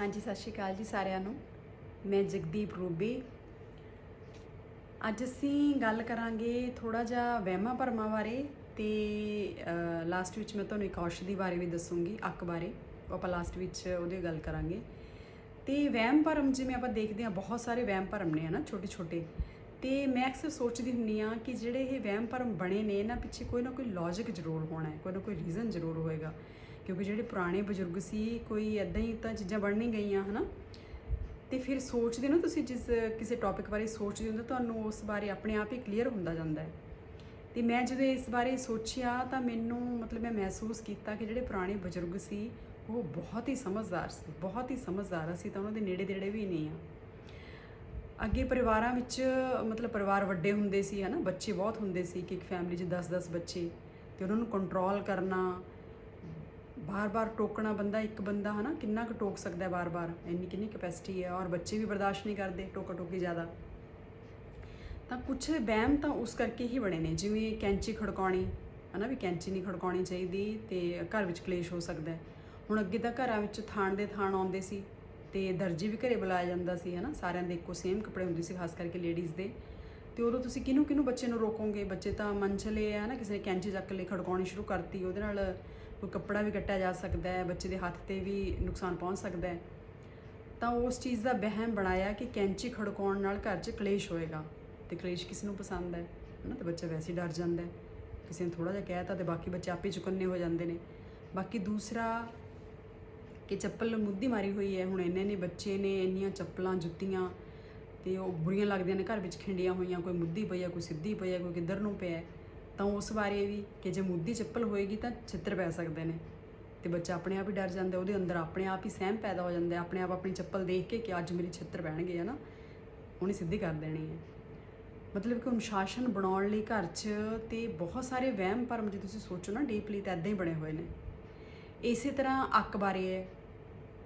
ਹਾਂਜੀ, ਸਤਿ ਸ਼੍ਰੀ ਅਕਾਲ ਜੀ ਸਾਰਿਆਂ ਨੂੰ। ਮੈਂ ਜਗਦੀਪ ਰੂਬੀ। ਅੱਜ ਅਸੀਂ ਗੱਲ ਕਰਾਂਗੇ ਥੋੜਾ ਜਿਹਾ ਵਹਿਮਾਂ ਭਰਮਾਂ ਬਾਰੇ ਤੇ ਲਾਸਟ ਵਿੱਚ ਮੈਂ ਤੁਹਾਨੂੰ ਇੱਕ ਔਸ਼ਧੀ ਬਾਰੇ ਵੀ ਦੱਸੂੰਗੀ ਅੱਕ ਬਾਰੇ। ਉਹ ਆਪਾਂ ਲਾਸਟ ਵਿੱਚ ਉਹਦੀ ਗੱਲ ਕਰਾਂਗੇ। ਤੇ ਵਹਿਮ ਭਰਮ ਜਿਵੇਂ ਆਪਾਂ ਦੇਖਦੇ ਹਾਂ, ਬਹੁਤ ਸਾਰੇ ਵਹਿਮ ਭਰਮ ਨੇ ਹਨਾ ਛੋਟੇ ਛੋਟੇ ਤੇ ਮੈਂ ਅਕਸਰ ਸੋਚਦੀ ਹੁੰਨੀ ਆ ਕਿ ਜਿਹੜੇ ਇਹ ਵਹਿਮ ਭਰਮ ਬਣੇ ਨੇ, ਇਹਨਾਂ ਪਿੱਛੇ ਕੋਈ ਨਾ ਕੋਈ ਲੌਜੀਕ ਜ਼ਰੂਰ ਹੋਣਾ ਹੈ, ਕੋਈ ਨਾ ਕੋਈ ਰੀਜ਼ਨ ਜ਼ਰੂਰ ਹੋਏਗਾ। ਕਿਉਂਕਿ ਜਿਹੜੇ ਪੁਰਾਣੇ ਬਜ਼ੁਰਗ ਸੀ, ਕੋਈ ਐਦਾਂ ਹੀ ਤਾਂ ਚੀਜ਼ਾਂ ਬਣ ਨਹੀਂ ਗਈਆਂ, ਹਨਾ? ਤੇ ਫਿਰ ਸੋਚਦੇ ਨਾ ਤੁਸੀਂ ਜਿਸ ਕਿਸੇ ਟੌਪਿਕ ਬਾਰੇ ਸੋਚਦੇ ਹੋ ਤਾਂ ਤੁਹਾਨੂੰ ਉਸ ਬਾਰੇ ਆਪਣੇ ਆਪ ਹੀ ਕਲੀਅਰ ਹੁੰਦਾ ਜਾਂਦਾ ਹੈ। ਤੇ ਮੈਂ ਜਦੋਂ ਇਸ ਬਾਰੇ ਸੋਚਿਆ, ਤਾਂ ਮੈਨੂੰ ਮਤਲਬ ਮੈਂ ਮਹਿਸੂਸ ਕੀਤਾ ਕਿ ਜਿਹੜੇ ਪੁਰਾਣੇ ਬਜ਼ੁਰਗ ਸੀ, ਉਹ ਬਹੁਤ ਹੀ ਸਮਝਦਾਰ ਸੀ, ਬਹੁਤ ਹੀ ਸਮਝਦਾਰ ਸੀ ਤਾਂ ਉਹਨਾਂ ਦੇ ਨੇੜੇ ਦੇੜੇ ਵੀ ਨਹੀਂ ਆ ਅੱਗੇ ਪਰਿਵਾਰਾਂ ਵਿੱਚ ਮਤਲਬ ਪਰਿਵਾਰ ਵੱਡੇ ਹੁੰਦੇ ਸੀ, ਹਨਾ? ਬੱਚੇ ਬਹੁਤ ਹੁੰਦੇ ਸੀ, ਕਿ ਇੱਕ ਫੈਮਿਲੀ 'ਚ 10-10 ਬੱਚੇ, ਤੇ ਉਹਨਾਂ ਨੂੰ ਕੰਟਰੋਲ ਕਰਨਾ ਬਾਰ-ਬਾਰ ਟੋਕਣਾ ਬੰਦਾ, ਇੱਕ ਬੰਦਾ ਹਨਾ, ਕਿੰਨਾ ਕੁ ਟੋਕ ਸਕਦਾ ਹੈ ਬਾਰ-ਬਾਰ? ਇੰਨੀ ਕਿੰਨੀ ਕੈਪੈਸਿਟੀ ਹੈ ਔਰ ਬੱਚੇ ਵੀ ਬਰਦਾਸ਼ਤ ਨਹੀਂ ਕਰਦੇ ਟੋਕਾ ਟੋਕੀ ਜ਼ਿਆਦਾ। ਤਾਂ ਕੁਝ ਵਹਿਮ ਤਾਂ ਉਸ ਕਰਕੇ ਹੀ ਬਣੇ ਨੇ, ਜਿਵੇਂ ਕੈਂਚੀ ਖੜਕਾਉਣੀ, ਹਨਾ ਵੀ ਕੈਂਚੀ ਨਹੀਂ ਖੜਕਾਉਣੀ ਚਾਹੀਦੀ ਤੇ ਘਰ ਵਿੱਚ ਕਲੇਸ਼ ਹੋ ਸਕਦਾ ਹੈ। ਹੁਣ ਅੱਗੇ ਤਾਂ ਘਰਾਂ ਵਿੱਚ ਥਾਣ ਦੇ ਥਾਣ ਆਉਂਦੇ ਸੀ ਤੇ ਦਰਜੀ ਵੀ ਘਰੇ ਬੁਲਾਇਆ ਜਾਂਦਾ ਸੀ, ਹਨਾ, ਸਾਰਿਆਂ ਦੇ ਇੱਕੋ ਸੇਮ ਕੱਪੜੇ ਹੁੰਦੇ ਸੀ, ਖਾਸ ਕਰਕੇ ਲੇਡੀਜ਼ ਦੇ। ਤੇ ਉਦੋਂ ਤੁਸੀਂ ਕਿਹਨੂੰ ਕਿਹਨੂੰ ਬੱਚੇ ਨੂੰ ਰੋਕੋਗੇ? ਬੱਚੇ ਤਾਂ ਮਨਚਲੇ ਆ ਨਾ ਕਿਸੇ ਨੇ ਕੈਂਚੀ ਚੱਕ ਲਈ, ਖੜਕਾਉਣੀ ਸ਼ੁਰੂ ਕਰਤੀ, ਉਹਦੇ ਨਾਲ ਕੋਈ ਕੱਪੜਾ ਵੀ ਕੱਟਿਆ ਜਾ ਸਕਦਾ ਹੈ, ਬੱਚੇ ਦੇ ਹੱਥ ਤੇ ਵੀ ਨੁਕਸਾਨ ਪਹੁੰਚ ਸਕਦਾ ਹੈ, ਤਾਂ ਉਸ ਚੀਜ਼ ਦਾ ਵਹਿਮ ਬਣਾਇਆ ਕਿ ਕੈਂਚੀ ਖੜਕਾਉਣ ਨਾਲ ਘਰ 'ਚ ਕਲੇਸ਼ ਹੋਏਗਾ ਤੇ ਕਲੇਸ਼ ਕਿਸ ਨੂੰ ਪਸੰਦ ਹੈ, ਹਨਾ, ਤੇ ਬੱਚਾ ਵੈਸੇ ਡਰ ਜਾਂਦਾ ਹੈ। ਕਿਸੇ ਨੇ ਥੋੜਾ ਜਿਹਾ ਕਹਿਤਾ ਤੇ ਬਾਕੀ ਬੱਚੇ ਆਪੇ ਚੁਕੰਨੇ ਹੋ ਜਾਂਦੇ ਨੇ। ਬਾਕੀ ਦੂਸਰਾ ਕਿ ਚੱਪਲ ਮੁੱਦੀ ਮਾਰੀ ਹੋਈ ਹੈ, ਹੁਣ ਇੰਨੇ ਨੇ ਬੱਚੇ ਨੇ, ਇੰਨੀਆਂ ਚੱਪਲਾਂ, ਜੁੱਤੀਆਂ ਤੇ ਉਹ ਬੁਰੀਆਂ ਲੱਗਦੀਆਂ ਨੇ, ਘਰ ਵਿੱਚ ਖਿੰਡੀਆਂ ਹੋਈਆਂ, ਕੋਈ ਮੁੱਦੀ ਪਈ ਹੈ, ਕੋਈ ਸਿੱਧੀ ਪਈ ਹੈ, ਕੋਈ ਕਿੱਧਰ ਨੂੰ ਪਿਆ ਤਾਂ ਉਸ ਬਾਰੇ ਵੀ ਕਿ ਜੇ ਮੁੱਦੀ ਚੱਪਲ ਹੋਏਗੀ ਤਾਂ ਛਿੱਤਰ ਪੈ ਸਕਦੇ ਨੇ। ਤੇ ਬੱਚਾ ਆਪਣੇ ਆਪ ਹੀ ਡਰ ਜਾਂਦਾ ਉਹਦੇ ਅੰਦਰ ਆਪਣੇ ਆਪ ਹੀ ਸਹਿਮ ਪੈਦਾ ਹੋ ਜਾਂਦਾ ਆਪਣੇ ਆਪ ਆਪਣੀ ਚੱਪਲ ਦੇਖ ਕੇ ਕਿ ਅੱਜ ਮੇਰੀ ਛਿੱਤਰ ਪੈਣਗੇ ਹਨਾ ਉਹਨੇ ਸਿੱਧੀ ਕਰ ਦੇਣੀ ਹੈ। ਮਤਲਬ ਕਿ ਅਨੁਸ਼ਾਸਨ ਬਣਾਉਣ ਲਈ ਘਰ 'ਚ ਤੇ ਬਹੁਤ ਸਾਰੇ ਵਹਿਮ ਭਰਮ ਜੇ ਤੁਸੀਂ ਸੋਚੋ ਨਾ ਡੀਪਲੀ ਤਾਂ ਇਦਾਂ ਹੀ ਬਣੇ ਹੋਏ ਨੇ। ਇਸੇ ਤਰ੍ਹਾਂ ਅੱਕ ਬਾਰੇ ਹੈ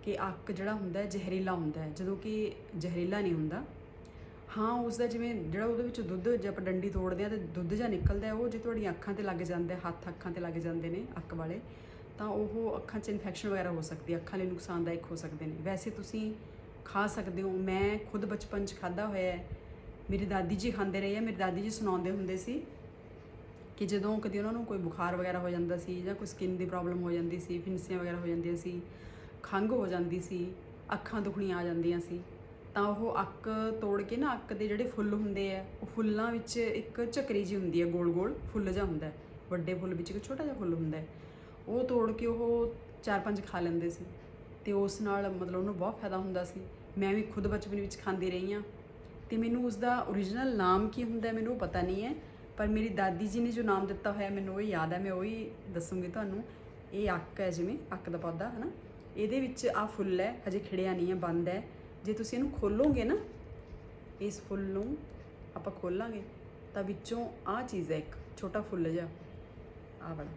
ਕਿ ਅੱਕ ਜਿਹੜਾ ਹੁੰਦਾ ਹੈ, ਜ਼ਹਿਰੀਲਾ ਹੁੰਦਾ ਹੈ। ਜਦੋਂ ਕਿ ਜ਼ਹਿਰੀਲਾ ਨਹੀਂ ਹੁੰਦਾ ਹਾਂ, ਉਸ ਦਾ ਜਿਵੇਂ ਜਿਹੜਾ ਉਹਦੇ ਵਿੱਚ ਦੁੱਧ ਜੇ ਆਪਾਂ ਡੰਡੀ ਤੋੜਦੇ ਆ ਤੇ ਦੁੱਧ ਜਾਂ ਨਿਕਲਦਾ ਉਹ ਜੇ ਤੁਹਾਡੀਆਂ ਅੱਖਾਂ ਤੇ ਲੱਗ ਜਾਂਦਾ, ਹੱਥ ਅੱਖਾਂ ਤੇ ਲੱਗ ਜਾਂਦੇ ਨੇ ਅੱਕ ਵਾਲੇ, ਤਾਂ ਉਹ ਅੱਖਾਂ 'ਚ ਇਨਫੈਕਸ਼ਨ ਵਗੈਰਾ ਹੋ ਸਕਦੀ ਹੈ, ਅੱਖਾਂ ਲਈ ਨੁਕਸਾਨਦਾਇਕ ਹੋ ਸਕਦੇ ਨੇ। ਵੈਸੇ ਤੁਸੀਂ ਖਾ ਸਕਦੇ ਹੋ, ਮੈਂ ਖੁਦ ਬਚਪਨ 'ਚ ਖਾਦਾ ਹੋਇਆ ਹੈ, ਮੇਰੀ ਦਾਦੀ ਜੀ ਖਾਂਦੇ ਰਹੇ ਆ, ਮੇਰੀ ਦਾਦੀ ਜੀ ਸੁਣਾਉਂਦੇ ਹੁੰਦੇ ਸੀ ਕਿ ਜਦੋਂ ਕਦੀ ਉਹਨਾਂ ਨੂੰ ਕੋਈ ਬੁਖਾਰ ਵਗੈਰਾ ਹੋ ਜਾਂਦਾ ਸੀ ਜਾਂ ਕੋਈ ਸਕਿਨ ਦੀ ਪ੍ਰੋਬਲਮ ਹੋ ਜਾਂਦੀ ਸੀ ਫਿੰਸੀਆਂ ਵਗੈਰਾ ਹੋ ਜਾਂਦੀਆਂ ਸੀ, ਖੰਘ ਹੋ ਜਾਂਦੀ ਸੀ, ਅੱਖਾਂ ਦੁਖਣੀਆਂ ਆ ਜਾਂਦੀਆਂ ਸੀ ਤਾਂ ਉਹ ਅੱਕ ਤੋੜ ਕੇ ਨਾ ਅੱਕ ਦੇ ਜਿਹੜੇ ਫੁੱਲ ਹੁੰਦੇ ਆ, ਉਹ ਫੁੱਲਾਂ ਵਿੱਚ ਇੱਕ ਝਕਰੀ ਜੀ ਹੁੰਦੀ ਹੈ ਗੋਲ-ਗੋਲ ਫੁੱਲ ਜਿਹਾ ਹੁੰਦਾ ਵੱਡੇ ਫੁੱਲ ਵਿੱਚ ਇੱਕ ਛੋਟਾ ਜਿਹਾ ਫੁੱਲ ਹੁੰਦਾ ਉਹ ਤੋੜ ਕੇ ਉਹ ਚਾਰ ਪੰਜ ਖਾ ਲੈਂਦੇ ਸੀ ਤੇ ਉਸ ਨਾਲ ਮਤਲਬ ਉਹਨੂੰ ਬਹੁਤ ਫਾਇਦਾ ਹੁੰਦਾ ਸੀ। ਮੈਂ ਵੀ ਖੁਦ ਬਚਪਨ ਵਿੱਚ ਖਾਂਦੀ ਰਹੀ ਹਾਂ ਤੇ ਮੈਨੂੰ ਉਸ ਦਾ origignal ਨਾਮ ਕੀ ਹੁੰਦਾ ਮੈਨੂੰ ਉਹ ਪਤਾ ਨਹੀਂ ਹੈ, ਪਰ ਮੇਰੀ ਦਾਦੀ ਜੀ ਨੇ ਜੋ ਨਾਮ ਦਿੱਤਾ ਹੋਇਆ ਮੈਨੂੰ ਉਹ ਯਾਦ ਹੈ, ਮੈਂ ਉਹ ਹੀ ਦੱਸੂਗੀ ਤੁਹਾਨੂੰ। ਇਹ ਅੱਕ ਹੈ ਜਿਵੇਂ ਅੱਕ ਦਾ ਪੌਦਾ ਹੈ ਨਾ ਇਹਦੇ ਵਿੱਚ ਆ ਫੁੱਲ ਹੈ, ਹਜੇ ਖਿੜਿਆ ਨਹੀਂ ਹੈ, ਬੰਦ ਹੈ। ਜੇ ਤੁਸੀਂ ਇਹਨੂੰ ਖੋਲੋਗੇ ਨਾ, ਇਸ ਫੁੱਲ ਨੂੰ ਆਪਾਂ ਖੋਲਾਂਗੇ, ਤਾਂ ਵਿੱਚੋਂ ਆ ਚੀਜ਼ ਹੈ ਇੱਕ, ਛੋਟਾ ਫੁੱਲ ਜਿਹਾ ਆ ਵਾਲਾ।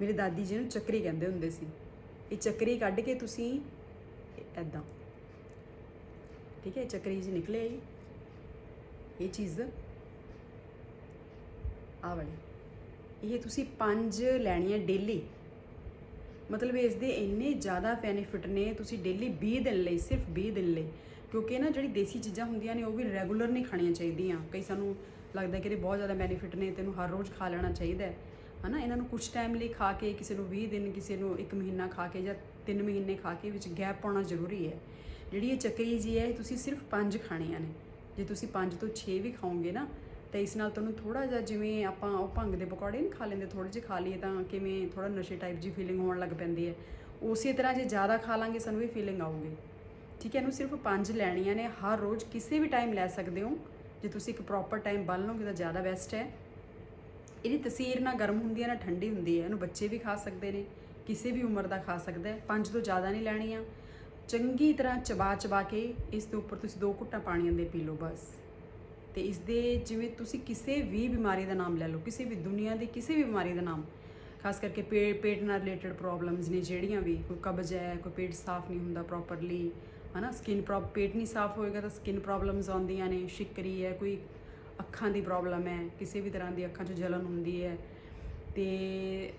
ਮੇਰੇ ਦਾਦੀ ਜੀ ਨੂੰ ਚੱਕਰੀ ਕਹਿੰਦੇ ਹੁੰਦੇ ਸੀ। ਇਹ ਚੱਕਰੀ ਕੱਢ ਕੇ ਤੁਸੀਂ ਐਦਾਂ ਠੀਕ ਹੈ ਚੱਕਰੀ ਜੀ ਨਿਕਲੇ ਆਈ। ਇਹ ਚੀਜ਼ ਆ ਵਾਲੀ। ਇਹ ਤੁਸੀਂ ਪੰਜ ਲੈਣੀਆਂ ਡੇਲੀ। ਮਤਲਬ ਇਸ ਦੇ ਇੰਨੇ ਜ਼ਿਆਦਾ ਬੈਨੀਫਿਟ ਨੇ, ਤੁਸੀਂ ਡੇਲੀ 20 ਦਿਨ ਲਈ, ਸਿਰਫ 20 ਦਿਨ ਲਈ। ਕਿਉਂਕਿ ਨਾ ਜਿਹੜੀ ਦੇਸੀ ਚੀਜ਼ਾਂ ਹੁੰਦੀਆਂ ਨੇ, ਉਹ ਵੀ ਰੈਗੂਲਰ ਨਹੀਂ ਖਾਣੀਆਂ ਚਾਹੀਦੀਆਂ। ਕਈ ਸਾਨੂੰ ਲੱਗਦਾ ਕਿ ਇਹਦੇ ਬਹੁਤ ਜ਼ਿਆਦਾ ਬੈਨੀਫਿਟ ਨੇ, ਤੈਨੂੰ ਹਰ ਰੋਜ਼ ਖਾ ਲੈਣਾ ਚਾਹੀਦਾ ਹੈ। ਹਨਾ, ਇਹਨਾਂ ਨੂੰ ਕੁਝ ਟਾਈਮ ਲਈ ਖਾ ਕੇ, ਕਿਸੇ ਨੂੰ 20 ਦਿਨ, ਕਿਸੇ ਨੂੰ 1 ਮਹੀਨਾ ਖਾ ਕੇ ਜਾਂ 3 ਮਹੀਨੇ ਖਾ ਕੇ ਵਿੱਚ ਗੈਪ ਪਾਉਣਾ ਜ਼ਰੂਰੀ ਹੈ। ਜਿਹੜੀ ਇਹ ਚੱਕਰੀ ਜੀ ਹੈ ਇਹ ਤੁਸੀਂ ਸਿਰਫ 5 ਖਾਣੀਆਂ ਨੇ। ਜੇ ਤੁਸੀਂ 5 ਤੋਂ 6 ਵੀ ਖਾਓਗੇ ਨਾ ਤਾਂ ਇਸ ਨਾਲ ਤੁਹਾਨੂੰ ਥੋੜਾ ਜਿਹਾ ਜਿਵੇਂ ਆਪਾਂ ਉਹ ਭੰਗ ਦੇ ਪਕੌੜੇ ਨਹੀਂ ਖਾ ਲੈਂਦੇ ਥੋੜੇ ਜਿਹੇ ਖਾ ਲਈਏ ਤਾਂ ਕਿਵੇਂ ਥੋੜਾ ਨਸ਼ੇ ਟਾਈਪ ਜੀ ਫੀਲਿੰਗ ਹੋਣ ਲੱਗ ਪੈਂਦੀ ਹੈ। ਉਸੇ ਤਰ੍ਹਾਂ ਜੇ ਜ਼ਿਆਦਾ ਖਾ ਲਾਂਗੇ ਸਾਨੂੰ ਇਹ ਫੀਲਿੰਗ ਆਊਗੀ। ਠੀਕ ਹੈ, ਇਹਨੂੰ ਸਿਰਫ ਪੰਜ ਲੈਣੀਆਂ ਨੇ, ਹਰ ਰੋਜ਼ ਕਿਸੇ ਵੀ ਟਾਈਮ ਲੈ ਸਕਦੇ ਹੋ। ਜੇ ਤੁਸੀਂ ਇੱਕ ਪ੍ਰੋਪਰ ਟਾਈਮ ਬੰਨ ਲਓਗੇ ਤਾਂ ਜ਼ਿਆਦਾ ਬੈਸਟ ਹੈ। ਇਹਦੀ ਤਸੀਰ ਨਾ ਗਰਮ ਹੁੰਦੀ ਹੈ, ਨਾ ਠੰਡੀ ਹੁੰਦੀ ਹੈ। ਇਹਨੂੰ ਬੱਚੇ ਵੀ ਖਾ ਸਕਦੇ ਨੇ, ਕਿਸੇ ਵੀ ਉਮਰ ਦਾ ਖਾ ਸਕਦਾ ਹੈ। ਪੰਜ ਤੋਂ ਜ਼ਿਆਦਾ ਨਹੀਂ ਲੈਣੀਆਂ। ਚੰਗੀ ਤਰ੍ਹਾਂ ਚਬਾ ਚਬਾ ਕੇ ਇਸ ਦੇ ਉੱਪਰ ਤੁਸੀਂ ਦੋ ਘੁੱਟਾਂ ਪਾਣੀਆਂ ਦੇ ਪੀ ਲਓ ਬਸ। ਤੇ ਇਸ ਦੇ ਜਿਵੇਂ ਤੁਸੀਂ ਕਿਸੇ ਵੀ ਬਿਮਾਰੀ ਦਾ ਨਾਮ ਲੈ ਲਓ, ਕਿਸੇ ਵੀ ਦੁਨੀਆ ਦੀ ਕਿਸੇ ਵੀ ਬਿਮਾਰੀ ਦਾ ਨਾਮ, ਖਾਸ ਕਰਕੇ ਪੇ- ਪੇਟ ਨਾਲ ਰਿਲੇਟਡ ਪ੍ਰੋਬਲਮਸ ਨੇ ਜਿਹੜੀਆਂ ਵੀ, ਕੋਈ ਕਬਜ਼ ਹੈ, ਕੋਈ ਪੇਟ ਸਾਫ਼ ਨਹੀਂ ਹੁੰਦਾ ਪ੍ਰੋਪਰਲੀ ਹਨਾ ਸਕਿਨ ਪ੍ਰੋਬ ਪੇਟ ਨਹੀਂ ਸਾਫ਼ ਹੋਏਗਾ ਤਾਂ ਸਕਿਨ ਪ੍ਰੋਬਲਮਸ ਆਉਂਦੀਆਂ ਨੇ, ਸ਼ਿਕਰੀ ਹੈ, ਕੋਈ ਅੱਖਾਂ ਦੀ ਪ੍ਰੋਬਲਮ ਹੈ, ਕਿਸੇ ਵੀ ਤਰ੍ਹਾਂ ਦੀ ਅੱਖਾਂ 'ਚ ਜਲਨ ਹੁੰਦੀ ਹੈ ਤੇ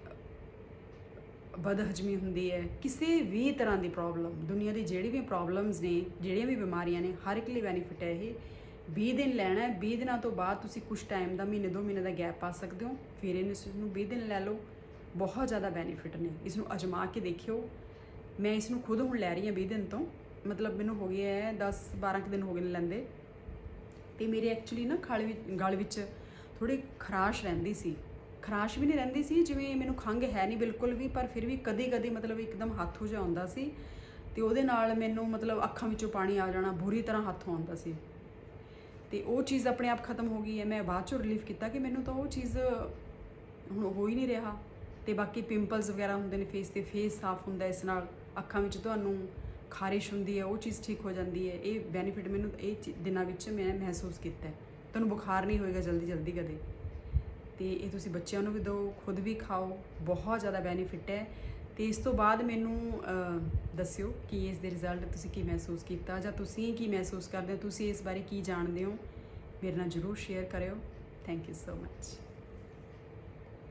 ਬਦਹਜਮੀ ਹੁੰਦੀ ਹੈ, ਕਿਸੇ ਵੀ ਤਰ੍ਹਾਂ ਦੀ ਪ੍ਰੋਬਲਮ ਦੁਨੀਆ ਦੀ ਜਿਹੜੀ ਵੀ ਪ੍ਰੋਬਲਮਸ ਨੇ, ਜਿਹੜੀਆਂ ਵੀ ਬਿਮਾਰੀਆਂ ਨੇ, ਹਰ ਇੱਕ ਲਈ ਬੈਨੀਫਿਟ ਹੈ ਇਹ। 20 ਦਿਨ ਲੈਣਾ ਹੈ 20 ਦਿਨਾਂ ਤੋਂ ਬਾਅਦ ਤੁਸੀਂ ਕੁਝ ਟਾਈਮ ਦਾ ਮਹੀਨੇ, ਦੋ ਮਹੀਨੇ ਦਾ ਗੈਪ ਪਾ ਸਕਦੇ ਹੋ। ਫਿਰ ਇਹਨੂੰ ਇਸ ਨੂੰ 20 ਦਿਨ ਲੈ ਲਓ। ਬਹੁਤ ਜ਼ਿਆਦਾ ਬੈਨੀਫਿਟ ਨੇ। ਇਸ ਨੂੰ ਅਜਮਾ ਕੇ ਦੇਖਿਓ। ਮੈਂ ਇਸ ਨੂੰ ਖੁਦ ਹੁਣ ਲੈ ਰਹੀ ਹਾਂ 20 ਦਿਨ ਤੋਂ। ਮਤਲਬ ਮੈਨੂੰ ਹੋ ਗਿਆ ਹੈ 10 12 ਕੁ ਦਿਨ ਹੋ ਗਏ ਨੇ ਲੈਂਦੇ। ਤੇ ਮੇਰੇ ਐਕਚੁਅਲੀ ਨਾ ਖਲ ਵਿੱਚ, ਗਲ ਵਿੱਚ ਥੋੜੀ ਖਰਾਸ਼ ਰਹਿੰਦੀ ਸੀ। ਖਰਾਸ਼ ਵੀ ਨਹੀਂ ਰਹਿੰਦੀ ਸੀ, ਜਿਵੇਂ ਮੈਨੂੰ ਖੰਘ ਹੈ ਨਹੀਂ ਬਿਲਕੁਲ ਵੀ, ਪਰ ਫਿਰ ਵੀ ਕਦੇ ਕਦੇ ਮਤਲਬ ਇੱਕਦਮ ਹੱਥ ਹੋ ਜਾਂਦਾ ਸੀ। ਤੇ ਉਹਦੇ ਨਾਲ ਮੈਨੂੰ ਮਤਲਬ ਅੱਖਾਂ ਵਿੱਚੋਂ ਪਾਣੀ ਆ ਜਾਣਾ, ਬੁਰੀ ਤਰ੍ਹਾਂ ਹੱਥੋਂ ਆਉਂਦਾ ਸੀ। ਤੇ ਉਹ ਚੀਜ਼ ਆਪਣੇ ਆਪ ਖਤਮ ਹੋ ਗਈ ਹੈ। ਮੈਂ ਬਾਅਦ ਚੋਂ ਰਿਲੀਫ ਕੀਤਾ ਕਿ ਮੈਨੂੰ ਤਾਂ ਉਹ ਚੀਜ਼ ਹੁਣ ਹੋ ਹੀ ਨਹੀਂ ਰਿਹਾ। ਤੇ ਬਾਕੀ ਪਿੰਪਲਸ ਵਗੈਰਾ ਹੁੰਦੇ ਨੇ ਫੇਸ ਤੇ ਫੇਸ ਸਾਫ਼ ਹੁੰਦਾ ਇਸ ਨਾਲ। ਅੱਖਾਂ ਵਿੱਚ ਤੁਹਾਨੂੰ ਖਾਰਿਸ਼ ਹੁੰਦੀ ਹੈ, ਉਹ ਚੀਜ਼ ਠੀਕ ਹੋ ਜਾਂਦੀ ਹੈ। ਇਹ ਬੈਨੀਫਿਟ ਮੈਨੂੰ ਇਹ ਚੀ- ਦਿਨਾਂ ਵਿੱਚ ਮੈਂ ਮਹਿਸੂਸ ਕੀਤਾ ਹੈ। ਤੁਹਾਨੂੰ ਬੁਖਾਰ ਨਹੀਂ ਹੋਏਗਾ ਜਲਦੀ ਜਲਦੀ ਕਦੇ। ਤੇ ਇਹ ਤੁਸੀਂ ਬੱਚਿਆਂ ਨੂੰ ਵੀ ਦਿਓ, ਖੁਦ ਵੀ ਖਾਓ। ਬਹੁਤ ਜ਼ਿਆਦਾ ਬੈਨੀਫਿਟ ਹੈ। ਤੇ ਇਸ ਤੋਂ ਬਾਅਦ ਮੈਨੂੰ ਦੱਸਿਓ ਕਿ ਇਸ ਦੇ ਰਿਜ਼ਲਟ ਤੁਸੀਂ ਕੀ ਮਹਿਸੂਸ ਕੀਤਾ ਜਾਂ ਤੁਸੀਂ ਕੀ ਮਹਿਸੂਸ ਕਰਦੇ ਹੋ, ਤੁਸੀਂ ਇਸ ਬਾਰੇ ਕੀ ਜਾਣਦੇ ਹੋ? ਮੇਰੇ ਨਾਲ ਜਰੂਰ ਸ਼ੇਅਰ ਕਰਿਓ। Thank you so much